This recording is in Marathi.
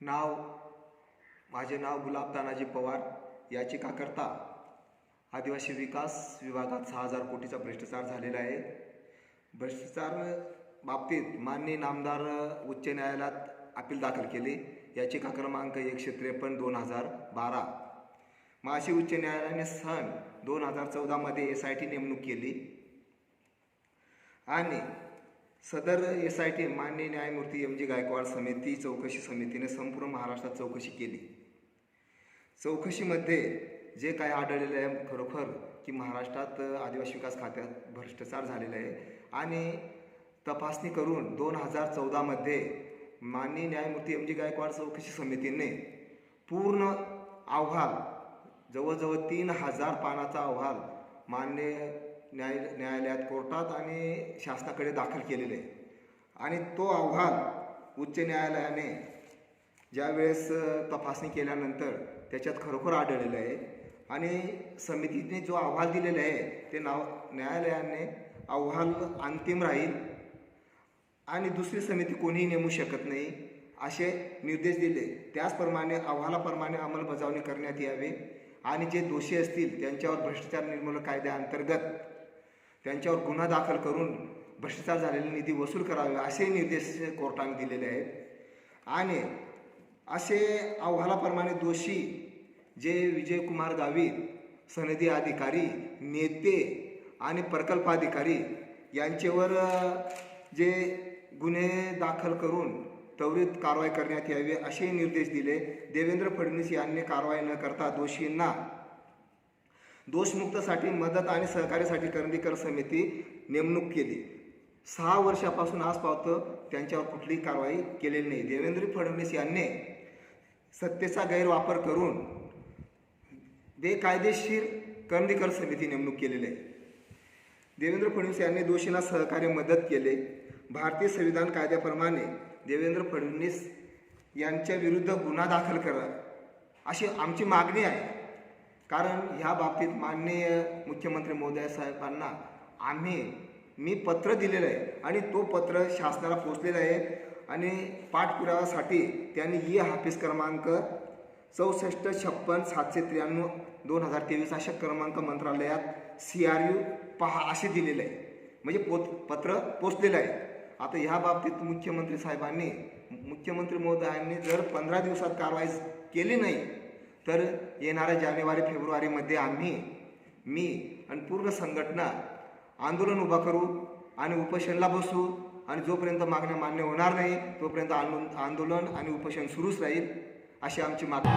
नाव माझे नाव गुलाब तानाजी पवार याचिकाकर्ता आदिवासी विकास विभागात सहा हजार कोटीचा भ्रष्टाचार झालेला आहे. भ्रष्टाचार बाबतीत माननीय नामदार उच्च न्यायालयात अपील दाखल केले. याचिका क्रमांक एकशे त्रेपन्न दोन हजार बारा. माशी उच्च न्यायालयाने सन दोन हजार चौदामध्ये एस आय टी नेमणूक केली. आणि सदर एस आय टी मान्य न्यायमूर्ती एम जी गायकवाड समिती चौकशी समितीने संपूर्ण महाराष्ट्रात चौकशी केली. चौकशीमध्ये जे काय आढळलेलं आहे खरोखर की महाराष्ट्रात आदिवासी विकास खात्यात भ्रष्टाचार झालेला आहे आणि तपासणी करून दोन हजार चौदामध्ये माननीय न्यायमूर्ती एम जी गायकवाड चौकशी समितीने पूर्ण अहवाल जवळजवळ तीन हजार पानाचा अहवाल मान्य न्याय न्यायालयात कोर्टात आणि शासनाकडे दाखल केलेले. आहे आणि तो अहवाल उच्च न्यायालयाने ज्यावेळेस तपासणी केल्यानंतर त्याच्यात खरोखर आढळलेलं आहे. आणि समितीने जो अहवाल दिलेला आहे ते नाव न्यायालयाने अहवाल अंतिम राहील. आणि दुसरी समिती कोणीही नेमू शकत नाही असे निर्देश दिले. त्याचप्रमाणे अहवालाप्रमाणे अंमलबजावणी करण्यात यावी. आणि जे दोषी असतील त्यांच्यावर भ्रष्टाचार निर्मूलन कायद्याअंतर्गत त्यांच्यावर गुन्हा दाखल करून भ्रष्टाचार झालेले निधी वसूल करावे असे निर्देश कोर्टाने दिलेले आहेत. आणि असे अहवालाप्रमाणे दोषी जे विजयकुमार गावित सनदी अधिकारी नेते आणि प्रकल्प अधिकारी यांच्यावर जे गुन्हे दाखल करून त्वरित कारवाई करण्यात यावी असे निर्देश दिले. देवेंद्र फडणवीस यांनी कारवाई न करता दोषींना दोषमुक्तसाठी मदत आणि सहकार्यासाठी करंदीकर समिती नेमणूक केली. सहा वर्षापासून आज पावतं त्यांच्यावर कुठलीही कारवाई केलेली नाही. देवेंद्र फडणवीस यांनी सत्तेचा गैरवापर करून बेकायदेशीर करंदीकर समिती नेमणूक केलेली आहे. देवेंद्र फडणवीस यांनी दोषींना सहकार्य मदत केले. भारतीय संविधान कायद्याप्रमाणे देवेंद्र फडणवीस यांच्या विरुद्ध गुन्हा दाखल करा अशी आमची मागणी आहे. कारण ह्या बाबतीत माननीय मुख्यमंत्री महोदय साहेबांना आम्ही मी पत्र दिलेलं आहे आणि तो पत्र शासनाला पोचलेलं आहे आणि पाठपुराव्यासाठी त्यांनी ई हाफिस क्रमांक चौसष्ट छप्पन सातशे त्र्याण्णव दोन हजार तेवीस अशा क्रमांक मंत्रालयात सी आर यू पहा असे दिलेलं आहे. म्हणजे पोत पत्र पोचलेलं आहे. आता ह्या बाबतीत मुख्यमंत्री साहेबांनी मुख्यमंत्री महोदयांनी जर पंधरा दिवसात कारवाई केली नाही तर येणाऱ्या जानेवारी फेब्रुवारीमध्ये आम्ही मी आणि पूर्ण संघटना आंदोलन उभा करू आणि उपोषणला बसू आणि जोपर्यंत मागण्या मान्य होणार नाही तोपर्यंत आंदोलन आंदोलन आणि उपोषण सुरूच राहील अशी आमची मागणी